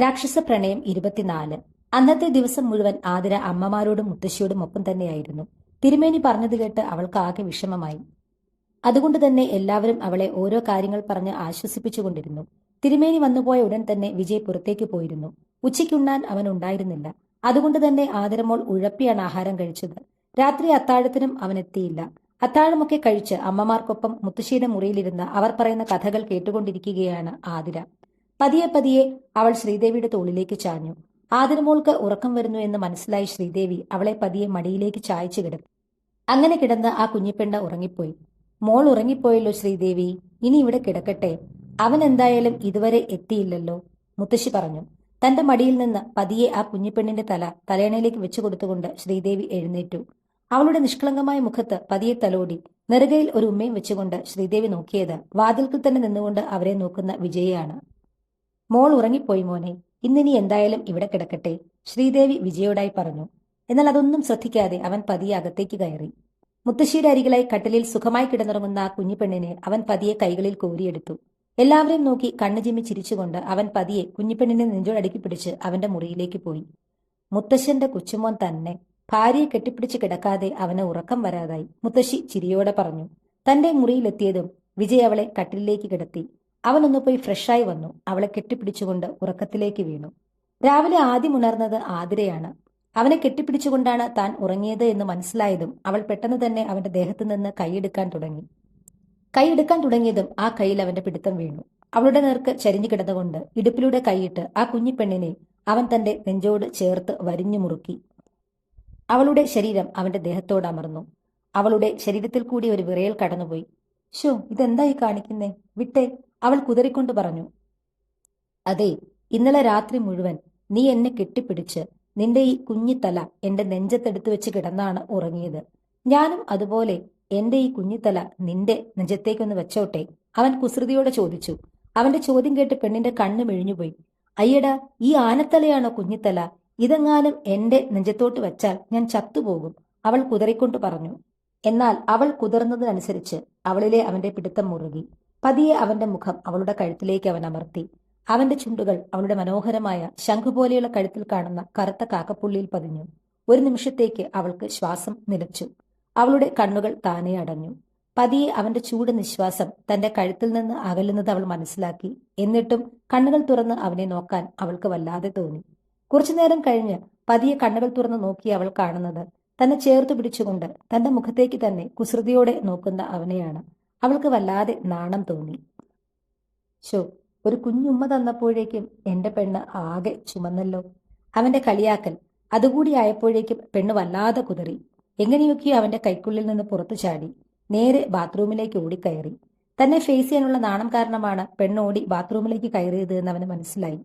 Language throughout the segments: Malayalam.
രാക്ഷസ പ്രണയം ഇരുപത്തിനാല്. അന്നത്തെ ദിവസം മുഴുവൻ ആതിര അമ്മമാരോടും മുത്തശ്ശിയോടും ഒപ്പം തന്നെയായിരുന്നു. തിരുമേനി പറഞ്ഞത് കേട്ട് അവൾക്ക് ആകെ വിഷമമായി. അതുകൊണ്ട് തന്നെ എല്ലാവരും അവളെ ഓരോ കാര്യങ്ങൾ പറഞ്ഞ് ആശ്വസിപ്പിച്ചുകൊണ്ടിരുന്നു. തിരുമേനി വന്നുപോയ ഉടൻ തന്നെ വിജയ് പുറത്തേക്ക് പോയിരുന്നു. ഉച്ചയ്ക്കുണ്ണാൻ അവൻ ഉണ്ടായിരുന്നില്ല. അതുകൊണ്ട് തന്നെ ആതിരമോൾ ഉഴപ്പിയാണ് ആഹാരം കഴിച്ചത്. രാത്രി അത്താഴത്തിനും അവൻ എത്തിയില്ല. അത്താഴമൊക്കെ കഴിച്ച് അമ്മമാർക്കൊപ്പം മുത്തശ്ശിയുടെ മുറിയിലിരുന്ന് അവർ പറയുന്ന കഥകൾ കേട്ടുകൊണ്ടിരിക്കുകയാണ് ആതിര. പതിയെ പതിയെ അവൾ ശ്രീദേവിയുടെ തോളിലേക്ക് ചാഞ്ഞു. ആതിരമോൾക്ക് ഉറക്കം വരുന്നു എന്ന് മനസ്സിലായി ശ്രീദേവി അവളെ പതിയെ മടിയിലേക്ക് ചായച്ചു കിടന്നു അങ്ങനെ കിടന്ന് ആ കുഞ്ഞിപ്പെണ്ണ ഉറങ്ങിപ്പോയി. മോൾ ഉറങ്ങിപ്പോയല്ലോ ശ്രീദേവി ഇനി ഇവിടെ കിടക്കട്ടെ. അവൻ എന്തായാലും ഇതുവരെ എത്തിയില്ലല്ലോ മുത്തശ്ശി പറഞ്ഞു. തന്റെ മടിയിൽ നിന്ന് പതിയെ ആ കുഞ്ഞിപ്പെണ്ണിന്റെ തല തലയണയിലേക്ക് വെച്ചു കൊടുത്തുകൊണ്ട് ശ്രീദേവി എഴുന്നേറ്റു. അവളുടെ നിഷ്കളങ്കമായ മുഖത്ത് പതിയെ തലോടി നെറുകയിൽ ഒരു ഉമ്മയും വെച്ചുകൊണ്ട് ശ്രീദേവി നോക്കിയത് വാതിൽക്കിൽ തന്നെ നിന്നുകൊണ്ട് അവരെ നോക്കുന്ന വിജയയാണ്. മോൾ ഉറങ്ങിപ്പോയി മോനെ ഇന്നിനി എന്തായാലും ഇവിടെ കിടക്കട്ടെ ശ്രീദേവി വിജയോടായി പറഞ്ഞു. എന്നാൽ അതൊന്നും ശ്രദ്ധിക്കാതെ അവൻ പതിയെ അകത്തേക്ക് കയറി. മുത്തശ്ശിയുടെ അരികിലായി കട്ടിലിൽ സുഖമായി കിടന്നുറങ്ങുന്ന ആ കുഞ്ഞിപ്പെണ്ണിനെ അവൻ പതിയെ കൈകളിൽ കോരിയെടുത്തു. എല്ലാവരെയും നോക്കി കണ്ണു ചിമ്മി ചിരിച്ചുകൊണ്ട് അവൻ പതിയെ കുഞ്ഞിപ്പെണ്ണിനെ നെഞ്ചോടടുക്കി പിടിച്ച് അവന്റെ മുറിയിലേക്ക് പോയി. മുത്തശ്ശന്റെ കൊച്ചുമോൻ തന്നെ ഭാര്യയെ കെട്ടിപ്പിടിച്ച് കിടക്കാതെ അവന് ഉറക്കം വരാതായി. മുത്തശ്ശി ചിരിയോടെ പറഞ്ഞു തന്റെ മുറിയിലെത്തിയതും വിജയ് അവളെ കട്ടിലിലേക്ക് കിടത്തി. അവനൊന്ന് പോയി ഫ്രഷായി വന്നു. അവളെ കെട്ടിപ്പിടിച്ചുകൊണ്ട് ഉറക്കത്തിലേക്ക് വീണു. രാവിലെ ആദ്യം ഉണർന്നത് ആതിരയാണ്. അവനെ കെട്ടിപ്പിടിച്ചുകൊണ്ടാണ് താൻ ഉറങ്ങിയത് എന്ന് മനസ്സിലായതും അവൾ പെട്ടെന്ന് തന്നെ അവന്റെ ദേഹത്തു നിന്ന് കൈയെടുക്കാൻ തുടങ്ങി. കൈയെടുക്കാൻ തുടങ്ങിയതും ആ കൈയിൽ അവന്റെ പിടുത്തം വീണു. അവളുടെ നേർക്ക് ചരിഞ്ഞു കിടന്നുകൊണ്ട് ഇടുപ്പിലൂടെ കൈയിട്ട് ആ കുഞ്ഞിപ്പെണ്ണിനെ അവൻ തന്റെ നെഞ്ചോട് ചേർത്ത് വരിഞ്ഞു മുറുക്കി. അവളുടെ ശരീരം അവന്റെ ദേഹത്തോട് അമർന്നു. അവളുടെ ശരീരത്തിൽ കൂടി ഒരു വിറയൽ കടന്നുപോയി. ഷോ ഇതെന്തായി കാണിക്കുന്നേ? വിട്ടേ. അവൾ കുതറിക്കൊണ്ട് പറഞ്ഞു അതെ ഇന്നലെ രാത്രി മുഴുവൻ നീ എന്നെ കെട്ടിപ്പിടിച്ച് നിന്റെ ഈ കുഞ്ഞിത്തല എന്റെ നെഞ്ചത്തെടുത്തു വെച്ച് കിടന്നാണ് ഉറങ്ങിയത്. ഞാനും അതുപോലെ എന്റെ ഈ കുഞ്ഞിത്തല നിന്റെ നെഞ്ചത്തേക്കൊന്ന് വെച്ചോട്ടെ. അവൻ കുസൃതിയോടെ ചോദിച്ചു. അവന്റെ ചോദ്യം കേട്ട് പെണ്ണിന്റെ കണ്ണ് മെഴിഞ്ഞുപോയി. അയ്യടാ ഈ ആനത്തലയാണോ കുഞ്ഞിത്തല? ഇതെങ്ങാനും എന്റെ നെഞ്ചത്തോട്ട് വെച്ചാൽ ഞാൻ ചത്തുപോകും. അവൾ കുതറിക്കൊണ്ട് പറഞ്ഞു. എന്നാൽ അവൾ കുതിർന്നതിനനുസരിച്ച് അവളിലെ അവന്റെ പിടുത്തം മുറുകി. പതിയെ അവന്റെ മുഖം അവളുടെ കഴുത്തിലേക്ക് അവൻ അമർത്തി. അവന്റെ ചുണ്ടുകൾ അവളുടെ മനോഹരമായ ശംഖുപോലെയുള്ള കഴുത്തിൽ കാണുന്ന കറുത്ത കാക്കപ്പുള്ളിയിൽ പതിഞ്ഞു. ഒരു നിമിഷത്തേക്ക് അവൾക്ക് ശ്വാസം നിലച്ചു. അവളുടെ കണ്ണുകൾ താനെ അടഞ്ഞു. പതിയെ അവന്റെ ചൂട് നിശ്വാസം തന്റെ കഴുത്തിൽ നിന്ന് അകലുന്നത് അവൾ മനസ്സിലാക്കി. എന്നിട്ടും കണ്ണുകൾ തുറന്ന് അവനെ നോക്കാൻ അവൾക്ക് വല്ലാതെ തോന്നി. കുറച്ചുനേരം കഴിഞ്ഞ് പതിയെ കണ്ണുകൾ തുറന്ന് നോക്കി അവൾ കാണുന്നത്. തന്നെ ചേർത്ത് പിടിച്ചുകൊണ്ട് തന്റെ മുഖത്തേക്ക് തന്നെ കുസൃതിയോടെ നോക്കുന്ന അവനെയാണ്. അവൾക്ക് വല്ലാതെ നാണം തോന്നി. ഷോ ഒരു കുഞ്ഞുമ്മ തന്നപ്പോഴേക്കും എന്റെ പെണ്ണ് ആകെ ചുമന്നല്ലോ. അവന്റെ കളിയാക്കൽ അതുകൂടി ആയപ്പോഴേക്കും പെണ്ണ് വല്ലാതെ കുതറി. എങ്ങനെയൊക്കെയോ അവന്റെ കൈക്കുള്ളിൽ നിന്ന് പുറത്തു ചാടി. നേരെ ബാത്റൂമിലേക്ക് ഓടിക്കയറി. തന്നെ ഫേസ് ചെയ്യാനുള്ള നാണം കാരണമാണ് പെണ്ണോടി ബാത്റൂമിലേക്ക് കയറിയത് എന്ന് അവന് മനസ്സിലായി.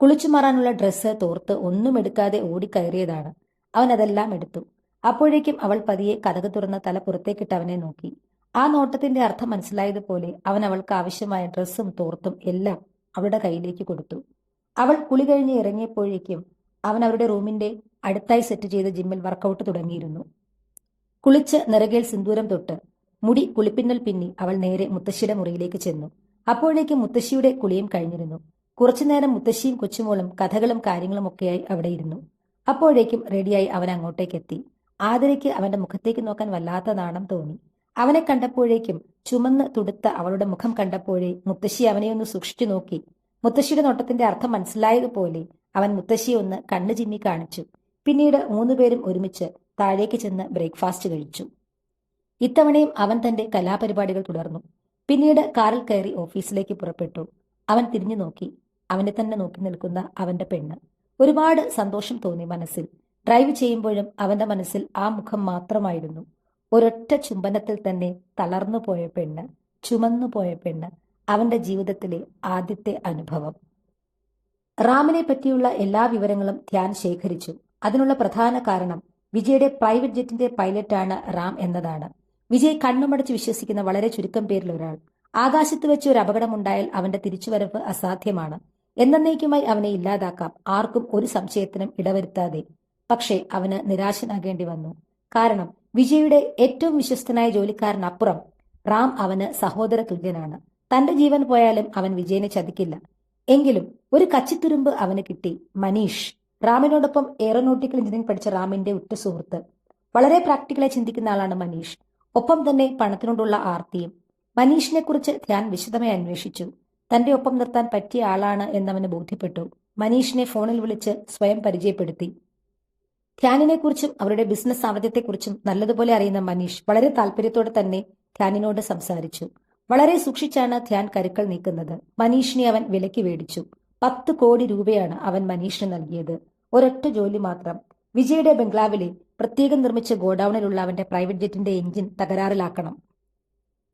കുളിച്ചു മാറാനുള്ള ഡ്രസ്സ് തോർത്ത് ഒന്നും എടുക്കാതെ ഓടിക്കയറിയതാണ്. അവൻ അതെല്ലാം എടുത്തു. അപ്പോഴേക്കും അവൾ പതിയെ കഥക് തുറന്ന് തല പുറത്തേക്കിട്ട് അവനെ നോക്കി. ആ നോട്ടത്തിന്റെ അർത്ഥം മനസ്സിലായതുപോലെ അവൻ അവൾക്ക് ആവശ്യമായ ഡ്രസ്സും തോർത്തും എല്ലാം അവളുടെ കയ്യിലേക്ക് കൊടുത്തു. അവൾ കുളി കഴിഞ്ഞ് ഇറങ്ങിയപ്പോഴേക്കും അവൻ അവരുടെ റൂമിന്റെ അടുത്തായി സെറ്റ് ചെയ്ത ജിമ്മിൽ വർക്കൗട്ട് തുടങ്ങിയിരുന്നു. കുളിച്ച് നിറകേൽ സിന്ദൂരം തൊട്ട് മുടി കുളിപ്പിന്നൽ പിന്നി അവൾ നേരെ മുത്തശ്ശിയുടെ മുറിയിലേക്ക് ചെന്നു. അപ്പോഴേക്ക് മുത്തശ്ശിയുടെ കുളിയും കഴിഞ്ഞിരുന്നു. കുറച്ചുനേരം മുത്തശ്ശിയും കൊച്ചുമോളും കഥകളും കാര്യങ്ങളും ഒക്കെയായി അവിടെ ഇരുന്നു. അപ്പോഴേക്കും റെഡിയായി അവൻ അങ്ങോട്ടേക്ക് എത്തി അവന്റെ മുഖത്തേക്ക് നോക്കാൻ വല്ലാത്ത നാണം തോന്നി. അവനെ കണ്ടപ്പോഴേക്കും ചുമന്ന് തുടുത്ത അവളുടെ മുഖം കണ്ടപ്പോഴേ മുത്തശ്ശി അവനെ ഒന്ന് സൂക്ഷിച്ചു നോക്കി. മുത്തശ്ശിയുടെ നോട്ടത്തിന്റെ അർത്ഥം മനസ്സിലായതുപോലെ അവൻ മുത്തശ്ശിയെ ഒന്ന് കണ്ണു ചിമ്മി കാണിച്ചു. പിന്നീട് മൂന്നുപേരും ഒരുമിച്ച് താഴേക്ക് ചെന്ന് ബ്രേക്ക്ഫാസ്റ്റ് കഴിച്ചു. ഇത്തവണയും അവൻ തന്റെ കലാപരിപാടികൾ തുടർന്നു. പിന്നീട് കാറിൽ കയറി ഓഫീസിലേക്ക് പുറപ്പെട്ടു. അവൻ തിരിഞ്ഞു നോക്കി. അവനെ തന്നെ നോക്കി നിൽക്കുന്ന അവന്റെ പെണ്ണ്. ഒരുപാട് സന്തോഷം തോന്നി മനസ്സിൽ. ഡ്രൈവ് ചെയ്യുമ്പോഴും അവന്റെ മനസ്സിൽ ആ മുഖം മാത്രമായിരുന്നു. ഒരൊറ്റ ചുംബനത്തിൽ തന്നെ തളർന്നു പോയ പെണ്ണ് ചുമന്നു പോയ പെണ്ണ് അവന്റെ ജീവിതത്തിലെ ആദ്യത്തെ അനുഭവം. റാമിനെ പറ്റിയുള്ള എല്ലാ വിവരങ്ങളും ധ്യാൻ ശേഖരിച്ചു. അതിനുള്ള പ്രധാന കാരണം വിജയുടെ പ്രൈവറ്റ് ജെറ്റിന്റെ പൈലറ്റാണ് റാം എന്നതാണ്. വിജയ് കണ്ണുമടച്ച് വിശ്വസിക്കുന്ന വളരെ ചുരുക്കം പേരിൽ ഒരാൾ. ആകാശത്ത് വെച്ച് ഒരു അപകടമുണ്ടായാൽ അവന്റെ തിരിച്ചുവരവ് അസാധ്യമാണ്. എന്നേക്കുമായി അവനെ ഇല്ലാതാക്കാം ആർക്കും ഒരു സംശയത്തിനും ഇടവരുത്താതെ. പക്ഷേ അവന് നിരാശനാകേണ്ടി വന്നു. കാരണം വിജയുടെ ഏറ്റവും വിശ്വസ്തനായ ജോലിക്കാരനപ്പുറം റാം അവന് സഹോദര തുല്യനാണ്. തന്റെ ജീവൻ പോയാലും അവൻ വിജയനെ ചതിക്കില്ല. എങ്കിലും ഒരു കച്ചിത്തുരുമ്പ് അവന് കിട്ടി. മനീഷ് റാമിനോടൊപ്പം എയറോനോട്ടിക്കൽ എഞ്ചിനീയറിംഗ് പഠിച്ച റാമിന്റെ ഉറ്റ സുഹൃത്ത്. വളരെ പ്രാക്ടിക്കലായി ചിന്തിക്കുന്ന ആളാണ് മനീഷ്. ഒപ്പം തന്നെ പണത്തിനോടുള്ള ആർത്തിയും. മനീഷിനെ കുറിച്ച് ധ്യാൻ വിശദമായി അന്വേഷിച്ചു. തന്റെ ഒപ്പം നിർത്താൻ പറ്റിയ ആളാണ് എന്നവന് ബോധ്യപ്പെട്ടു. മനീഷിനെ ഫോണിൽ വിളിച്ച് സ്വയം പരിചയപ്പെടുത്തി. ധ്യാനിനെ കുറിച്ചും അവരുടെ ബിസിനസ് സാമർത്ഥ്യത്തെക്കുറിച്ചും നല്ലതുപോലെ അറിയുന്ന മനീഷ് വളരെ താല്പര്യത്തോടെ തന്നെ ധ്യാനിനോട് സംസാരിച്ചു. വളരെ സൂക്ഷിച്ചാണ് ധ്യാൻ കരുക്കൾ നീക്കുന്നത്. മനീഷിനെ അവൻ വിലക്ക് മേടിച്ചു. പത്ത് കോടി രൂപയാണ് അവൻ മനീഷിന് നൽകിയത്. ഒരൊറ്റ ജോലി മാത്രം. വിജയുടെ ബംഗ്ലാവിലെ പ്രത്യേകം നിർമ്മിച്ച ഗോഡൌണിലുള്ള അവന്റെ പ്രൈവറ്റ് ജെറ്റിന്റെ എഞ്ചിൻ തകരാറിലാക്കണം.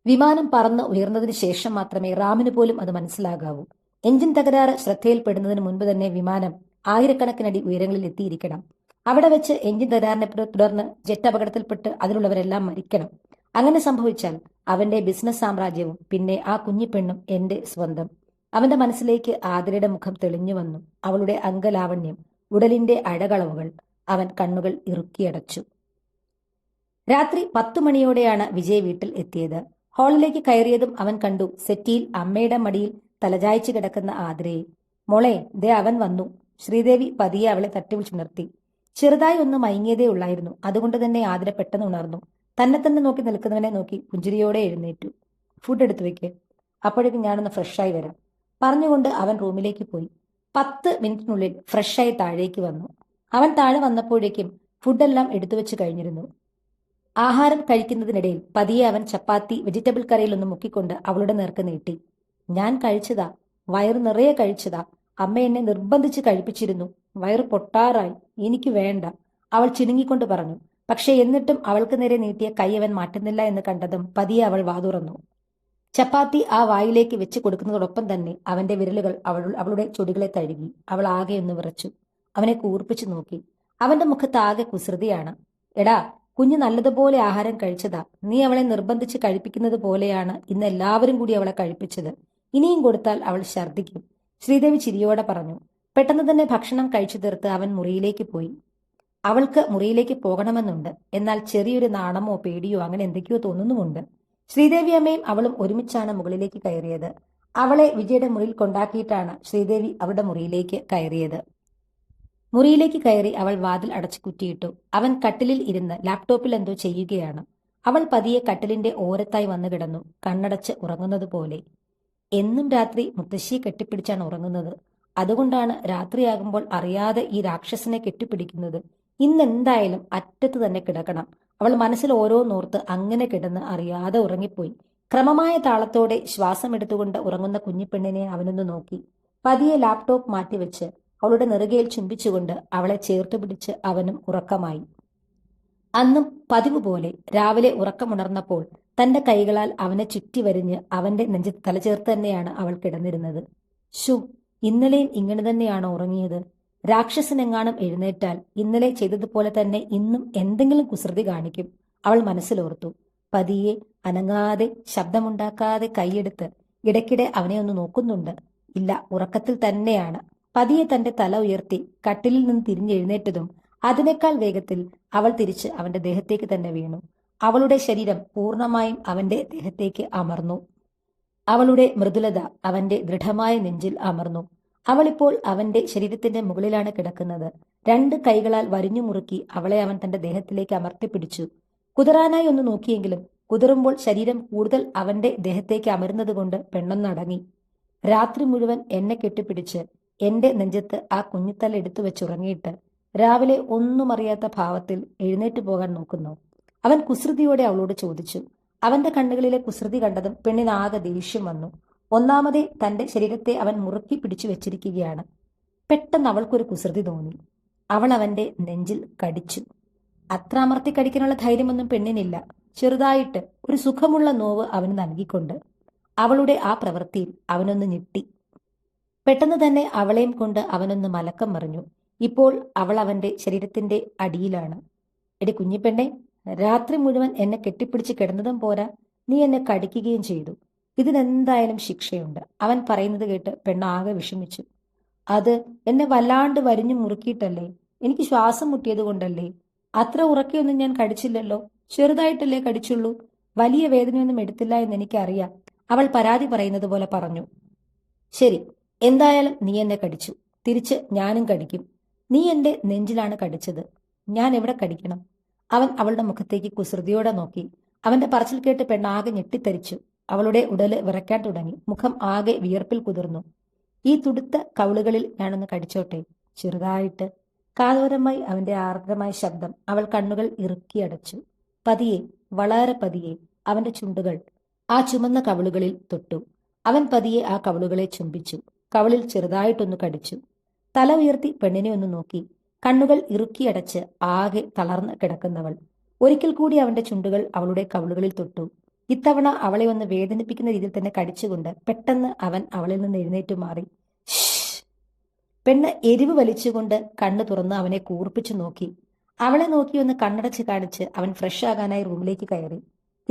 വിമാനം പറന്ന് ഉയർന്നതിന് ശേഷം മാത്രമേ റാമിന് പോലും അത് മനസ്സിലാകാവൂ. എഞ്ചിൻ തകരാറ് ശ്രദ്ധയിൽപ്പെടുന്നതിന് മുൻപ് തന്നെ വിമാനം ആയിരക്കണക്കിനടി ഉയരങ്ങളിൽ എത്തിയിരിക്കണം. അവിടെ വെച്ച് എഞ്ചിൻ തകരാറിനെ തുടർന്ന് ജെറ്റ് അപകടത്തിൽപ്പെട്ട് അതിലുള്ളവരെല്ലാം മരിക്കണം. അങ്ങനെ സംഭവിച്ചാൽ അവന്റെ ബിസിനസ് സാമ്രാജ്യവും പിന്നെ ആ കുഞ്ഞിപ്പെണ്ണും എന്റെ സ്വന്തം. അവന്റെ മനസ്സിലേക്ക് ആതിരയുടെ മുഖം തെളിഞ്ഞു വന്നു. അവളുടെ അംഗലാവണ്യം ഉടലിന്റെ അഴകളവുകൾ അവൻ കണ്ണുകൾ ഇറുക്കിയടച്ചു. രാത്രി പത്തു മണിയോടെയാണ് വിജയ് വീട്ടിൽ എത്തിയത്. ഹാളിലേക്ക് കയറിയതും അവൻ കണ്ടു സെറ്റിയിൽ അമ്മയുടെ മടിയിൽ തലചായ്ച്ചു കിടക്കുന്ന ആതിരയെ. മോളെ ദേ അവൻ വന്നു. ശ്രീദേവി പതിയെ അവളെ തട്ടിവിളിച്ചുണർത്തി. ചെറുതായി ഒന്ന് മയങ്ങിയതേ ഉള്ളായിരുന്നു. അതുകൊണ്ട് തന്നെ ആതിര പെട്ടെന്ന് ഉണർന്നു. തന്നെ തന്നെ നോക്കി നിൽക്കുന്നവനെ നോക്കി പുഞ്ചിരിയോടെ എഴുന്നേറ്റു. ഫുഡ് എടുത്തു വെക്കേ. അപ്പോഴേക്കും ഞാനൊന്ന് ഫ്രഷായി വരാം. പറഞ്ഞുകൊണ്ട് അവൻ റൂമിലേക്ക് പോയി. പത്ത് മിനിറ്റിനുള്ളിൽ ഫ്രഷായി താഴേക്ക് വന്നു. അവൻ താഴെ വന്നപ്പോഴേക്കും ഫുഡെല്ലാം എടുത്തു വെച്ച് കഴിഞ്ഞിരുന്നു. ആഹാരം കഴിക്കുന്നതിനിടയിൽ പതിയെ അവൻ ചപ്പാത്തി വെജിറ്റബിൾ കറിയിലൊന്ന് മുക്കിക്കൊണ്ട് അവളുടെ നേർക്ക് നീട്ടി. ഞാൻ കഴിച്ചതാ. വയറ് നിറയെ കഴിച്ചതാ. അമ്മ എന്നെ നിർബന്ധിച്ച് കഴിപ്പിച്ചിരുന്നു. വയറ് പൊട്ടാറായി. എനിക്ക് വേണ്ട. അവൾ ചിനുങ്ങിക്കൊണ്ട് പറഞ്ഞു. പക്ഷെ എന്നിട്ടും അവൾക്ക് നേരെ നീട്ടിയ കൈ അവൻ മാറ്റുന്നില്ല എന്ന് കണ്ടതും പതിയെ അവൾ വാതുറന്നു ചപ്പാത്തി ആ വായിലേക്ക് വെച്ച് കൊടുക്കുന്നതോടൊപ്പം തന്നെ അവന്റെ വിരലുകൾ അവൾ അവളുടെ ചൊടികളെ തഴുകി. അവൾ ആകെ ഒന്ന് വിറച്ചു. അവനെ കൂർപ്പിച്ചു നോക്കി. അവന്റെ മുഖത്ത് ആകെ കുസൃതിയാണ്. എടാ കുഞ്ഞ് നല്ലതുപോലെ ആഹാരം കഴിച്ചതാ. നീ അവളെ നിർബന്ധിച്ച് കഴിപ്പിക്കുന്നത് പോലെയാണ് ഇന്ന് എല്ലാവരും കൂടി അവളെ കഴിപ്പിച്ചത്. ഇനിയും കൊടുത്താൽ അവൾ ഛർദ്ദിക്കും. ശ്രീദേവി ചിരിയോടെ പറഞ്ഞു. പെട്ടെന്ന് തന്നെ ഭക്ഷണം കഴിച്ചു തീർത്ത് അവൻ മുറിയിലേക്ക് പോയി. അവൾക്ക് മുറിയിലേക്ക് പോകണമെന്നുണ്ട്. എന്നാൽ ചെറിയൊരു നാണമോ പേടിയോ അങ്ങനെ എന്തൊക്കെയോ തോന്നുന്നുമുണ്ട്. ശ്രീദേവി അമ്മയും അവളും ഒരുമിച്ചാണ് മുകളിലേക്ക് കയറിയത്. അവളെ വിജയുടെ മുറിയിൽ കൊണ്ടാക്കിയിട്ടാണ് ശ്രീദേവി അവളുടെ മുറിയിലേക്ക് കയറിയത്. മുറിയിലേക്ക് കയറി അവൾ വാതിൽ അടച്ചു കുറ്റിയിട്ടു. അവൻ കട്ടിലിൽ ഇരുന്ന് ലാപ്ടോപ്പിൽ എന്തോ ചെയ്യുകയാണ്. അവൾ പതിയെ കട്ടിലിന്റെ ഓരത്തായി വന്നു കിടന്നു കണ്ണടച്ച് ഉറങ്ങുന്നത് പോലെ. എന്നും രാത്രി മുത്തശ്ശിയെ കെട്ടിപ്പിടിച്ചാണ് ഉറങ്ങുന്നത്. അതുകൊണ്ടാണ് രാത്രിയാകുമ്പോൾ അറിയാതെ ഈ രാക്ഷസനെ കെട്ടിപ്പിടിക്കുന്നത്. ഇന്നെന്തായാലും അറ്റത്ത് തന്നെ കിടക്കണം. അവൾ മനസ്സിൽ ഓരോന്നോർത്ത് അങ്ങനെ കിടന്ന് അറിയാതെ ഉറങ്ങിപ്പോയി. ക്രമമായ താളത്തോടെ ശ്വാസം എടുത്തുകൊണ്ട് ഉറങ്ങുന്ന കുഞ്ഞിപ്പെണ്ണിനെ അവനൊന്ന് നോക്കി. പതിയെ ലാപ്ടോപ്പ് മാറ്റിവെച്ച് അവളുടെ നെറുകയിൽ ചുംബിച്ചുകൊണ്ട് അവളെ ചേർത്തു പിടിച്ച് അവനും ഉറക്കമായി. അന്നും പതിവ് പോലെ രാവിലെ ഉറക്കമുണർന്നപ്പോൾ തന്റെ കൈകളാൽ അവനെ ചുറ്റി വരിഞ്ഞ് അവന്റെ നെഞ്ചിൽ തലചേർത്ത് തന്നെയാണ് അവൾ കിടന്നിരുന്നത്. ഷു ഇന്നലെയും ഇങ്ങനെ തന്നെയാണോ ഉറങ്ങിയത്. രാക്ഷസനെങ്ങാനും എഴുന്നേറ്റാൽ ഇന്നലെ ചെയ്തതുപോലെ തന്നെ ഇന്നും എന്തെങ്കിലും കുസൃതി കാണിക്കും. അവൾ മനസ്സിലോർത്തു. പതിയെ അനങ്ങാതെ ശബ്ദമുണ്ടാക്കാതെ കൈയെടുത്ത് ഇടയ്ക്കിടെ അവനെ ഒന്ന് നോക്കുന്നുണ്ട്. ഇല്ല ഉറക്കത്തിൽ തന്നെയാണ്. പതിയെ തന്റെ തല ഉയർത്തി കട്ടിലിൽ നിന്ന് തിരിഞ്ഞെഴുന്നേറ്റതും അതിനേക്കാൾ വേഗത്തിൽ അവൾ തിരിച്ച് അവന്റെ ദേഹത്തേക്ക് തന്നെ വീണു. അവളുടെ ശരീരം പൂർണമായും അവന്റെ ദേഹത്തേക്ക് അമർന്നു. അവളുടെ മൃദുലത അവന്റെ ദൃഢമായ നെഞ്ചിൽ അമർന്നു. അവളിപ്പോൾ അവന്റെ ശരീരത്തിന്റെ മുകളിലാണ് കിടക്കുന്നത്. രണ്ട് കൈകളാൽ വരിഞ്ഞു മുറുക്കി അവളെ അവൻ തന്റെ ദേഹത്തിലേക്ക് അമർത്തിപ്പിടിച്ചു. കുതിരാനായി ഒന്ന് നോക്കിയെങ്കിലും കുതിറുമ്പോൾ ശരീരം കൂടുതൽ അവന്റെ ദേഹത്തേക്ക് അമരുന്നത് കൊണ്ട് പെണ്ണൊന്നടങ്ങി. രാത്രി മുഴുവൻ എന്നെ കെട്ടിപ്പിടിച്ച് എന്റെ നെഞ്ചത്ത് ആ കുഞ്ഞിത്തല എടുത്തു വെച്ചുറങ്ങിയിട്ട് രാവിലെ ഒന്നും അറിയാത്ത ഭാവത്തിൽ എഴുന്നേറ്റ് പോകാൻ നോക്കുന്നു. അവൻ കുസൃതിയോടെ അവളോട് ചോദിച്ചു അവന്റെ കണ്ണുകളിലെ കുസൃതി കണ്ടതും പെണ്ണിനാകെ ദേഷ്യം വന്നു. ഒന്നാമതേ തന്റെ ശരീരത്തെ അവൻ മുറുക്കി പിടിച്ചു വെച്ചിരിക്കുകയാണ്. പെട്ടെന്ന് അവൾക്കൊരു കുസൃതി തോന്നി. അവൾ അവന്റെ നെഞ്ചിൽ കടിച്ചു. അത്ര അമർത്തി കടിക്കാനുള്ള ധൈര്യമൊന്നും പെണ്ണിനില്ല. ചെറുതായിട്ട് ഒരു സുഖമുള്ള നോവ് അവന് നൽകിക്കൊണ്ട് അവളുടെ ആ പ്രവൃത്തിയിൽ അവനൊന്ന് ഞെട്ടി. പെട്ടെന്ന് തന്നെ അവളെയും കൊണ്ട് അവനൊന്ന് മലക്കം മറിഞ്ഞു. ഇപ്പോൾ അവൾ അവന്റെ ശരീരത്തിന്റെ അടിയിലാണ്. എടി കുഞ്ഞിപ്പെണ്ണെ രാത്രി മുഴുവൻ എന്നെ കെട്ടിപ്പിടിച്ച് കിടന്നതും പോരാ നീ എന്നെ കടിക്കുകയും ചെയ്തു. ഇതിനെന്തായാലും ശിക്ഷയുണ്ട്. അവൻ പറയുന്നത് കേട്ട് പെണ്ണാകെ വിഷമിച്ചു. അത് എന്നെ വല്ലാണ്ട് വരിഞ്ഞു മുറുക്കിയിട്ടല്ലേ? എനിക്ക് ശ്വാസം മുട്ടിയത് കൊണ്ടല്ലേ? അത്ര ഉറക്കെയൊന്നും ഞാൻ കടിച്ചില്ലല്ലോ? ചെറുതായിട്ടല്ലേ കടിച്ചുള്ളൂ? വലിയ വേദനയൊന്നും എടുത്തില്ല എന്ന് എനിക്കറിയാം. അവൾ പരാതി പറയുന്നത് പോലെ പറഞ്ഞു. ശരി എന്തായാലും നീ എന്നെ കടിച്ചു. തിരിച്ച് ഞാനും കടിക്കും. നീ എന്റെ നെഞ്ചിലാണ് കടിച്ചത്. ഞാൻ എവിടെ കടിക്കണം? അവൻ അവളുടെ മുഖത്തേക്ക് കുസൃതിയോടെ നോക്കി. അവന്റെ പറച്ചിൽ കേട്ട് പെണ്ണാകെ ഞെട്ടിത്തരിച്ചു. അവളുടെ ഉടൽ വിറയ്ക്കാൻ തുടങ്ങി. മുഖം ആകെ വിയർപ്പിൽ കുതിർന്നു. ഈ തുടുത്ത കവിളുകളിൽ ഞാനൊന്ന് കടിച്ചോട്ടെ. ചെറുതായിട്ട്. കാതോരമായി അവന്റെ ആർദ്രമായ ശബ്ദം അവൾ കണ്ണുകൾ ഇറുക്കിയടച്ചു പതിയെ വളരെ പതിയെ. അവന്റെ ചുണ്ടുകൾ. ആ ചുമന്ന കവിളുകളിൽ തൊട്ടു. അവൻ പതിയെ ആ കവിളുകളെ ചുംബിച്ചു. കവിളിൽ ചെറുതായിട്ടൊന്ന് കടിച്ചു. തല ഉയർത്തി പെണ്ണിനെ ഒന്ന് നോക്കി. കണ്ണുകൾ ഇറുക്കിയടച്ച് ആകെ തളർന്ന് കിടക്കുന്നവൾ. ഒരിക്കൽ കൂടി അവന്റെ ചുണ്ടുകൾ അവളുടെ കവിളുകളിൽ തൊട്ടു. ഇത്തവണ അവളെ ഒന്ന് വേദനിപ്പിക്കുന്ന രീതിയിൽ തന്നെ കടിച്ചുകൊണ്ട് പെട്ടെന്ന് അവൻ അവളിൽ നിന്ന് എഴുന്നേറ്റു മാറി. പെണ്ണ് എരിവ് വലിച്ചുകൊണ്ട് കണ്ണു തുറന്ന് അവനെ കൂർപ്പിച്ചു നോക്കി. അവളെ നോക്കി ഒന്ന് കണ്ണടച്ച് കാണിച്ച് അവൻ ഫ്രഷ് ആകാനായി റൂമിലേക്ക് കയറി.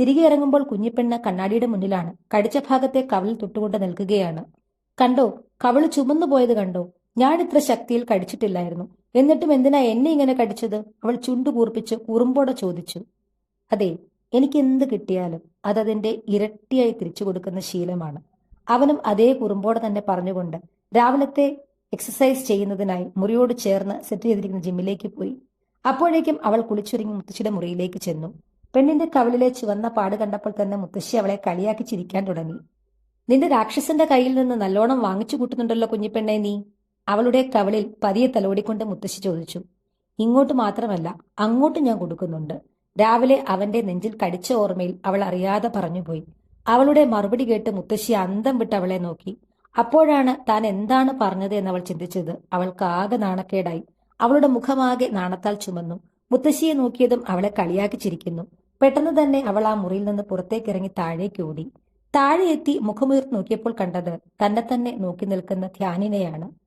തിരികെ ഇറങ്ങുമ്പോൾ കുഞ്ഞിപ്പെണ്ണ് കണ്ണാടിയുടെ മുന്നിലാണ്. കടിച്ച ഭാഗത്തെ കവിളിൽ തൊട്ടുകൊണ്ട് നിൽക്കുകയാണ്. കണ്ടോ കവിൾ ചുമന്നു പോയത് കണ്ടോ? ഞാൻ ഇത്ര ശക്തിയിൽ കടിച്ചിട്ടില്ലായിരുന്നു. എന്നിട്ടും എന്തിനാ എന്നെ ഇങ്ങനെ കടിച്ചത്? അവൾ ചുണ്ടു കൂർപ്പിച്ച് കുറുമ്പോടെ ചോദിച്ചു. അതെ എനിക്ക് എന്ത് കിട്ടിയാലും അതതിന്റെ ഇരട്ടിയായി തിരിച്ചു കൊടുക്കുന്ന ശീലമാണ്. അവനും അതേ കുറുമ്പോടെ തന്നെ പറഞ്ഞുകൊണ്ട് രാവിലത്തെ എക്സസൈസ് ചെയ്യുന്നതിനായി മുറിയോട് ചേർന്ന് സെറ്റ് ചെയ്തിരിക്കുന്ന ജിമ്മിലേക്ക് പോയി. അപ്പോഴേക്കും അവൾ കുളിച്ചൊരുങ്ങി മുത്തശ്ശിയുടെ മുറിയിലേക്ക് ചെന്നു. പെണ്ണിന്റെ കവളിലെ ചുവന്ന പാട് കണ്ടപ്പോൾ തന്നെ മുത്തശ്ശി അവളെ കളിയാക്കി ചിരിക്കാൻ തുടങ്ങി. നിന്റെ രാക്ഷസന്റെ കയ്യിൽ നിന്ന് നല്ലോണം വാങ്ങിച്ചു കൂട്ടുന്നുണ്ടല്ലോ കുഞ്ഞിപ്പെണ്ണെ നീ. അവളുടെ കവളിൽ പതിയെ തലോടിക്കൊണ്ട് മുത്തശ്ശി ചോദിച്ചു ഇങ്ങോട്ട് മാത്രമല്ല അങ്ങോട്ട് ഞാൻ കൊടുക്കുന്നുണ്ട്. രാവിലെ അവന്റെ നെഞ്ചിൽ കടിച്ച ഓർമ്മയിൽ അവൾ അറിയാതെ പറഞ്ഞുപോയി. അവളുടെ മറുപടി കേട്ട് മുത്തശ്ശി അന്തം വിട്ട് അവളെ നോക്കി. അപ്പോഴാണ് താൻ എന്താണ് പറഞ്ഞത് എന്ന് അവൾ ചിന്തിച്ചത്. അവൾക്ക് ആകെ നാണക്കേടായി. അവളുടെ മുഖമാകെ നാണത്താൽ ചുമന്നു. മുത്തശ്ശിയെ നോക്കിയതും അവളെ കളിയാക്കി ചിരിക്കുന്നു. പെട്ടെന്ന് തന്നെ അവൾ ആ മുറിയിൽ നിന്ന് പുറത്തേക്ക് ഇറങ്ങി താഴേക്ക് ഓടി. താഴെ എത്തി മുഖമുയർത്തി നോക്കിയപ്പോൾ കണ്ടത് തന്നെ തന്നെ നോക്കി നിൽക്കുന്ന ധ്യാനിനെയാണ്.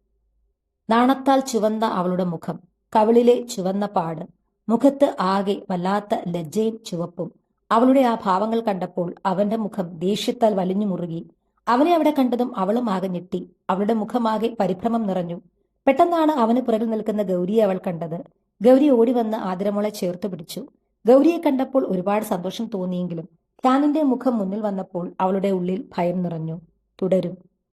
നാണത്താൽ ചുവന്ന അവളുടെ മുഖം കവിളിലെ ചുവന്ന പാട് മുഖത്ത് ആകെ വല്ലാത്ത ലജ്ജയും ചുവപ്പും. അവളുടെ ആ ഭാവങ്ങൾ കണ്ടപ്പോൾ അവന്റെ മുഖം ദേഷ്യത്താൽ വലിഞ്ഞു മുറുകി. അവനെ അവിടെ കണ്ടതും അവളും ആകെ ഞെട്ടി. അവളുടെ മുഖമാകെ പരിഭ്രമം നിറഞ്ഞു. പെട്ടെന്നാണ് അവന് പുറകിൽ നിൽക്കുന്ന ഗൗരിയെ അവൾ കണ്ടത്. ഗൗരി ഓടി വന്ന് ആതിരമോളെ ചേർത്ത് പിടിച്ചു. ഗൗരിയെ കണ്ടപ്പോൾ ഒരുപാട് സന്തോഷം തോന്നിയെങ്കിലും താനിന്റെ മുഖം മുന്നിൽ വന്നപ്പോൾ അവളുടെ ഉള്ളിൽ ഭയം നിറഞ്ഞു. തുടരും.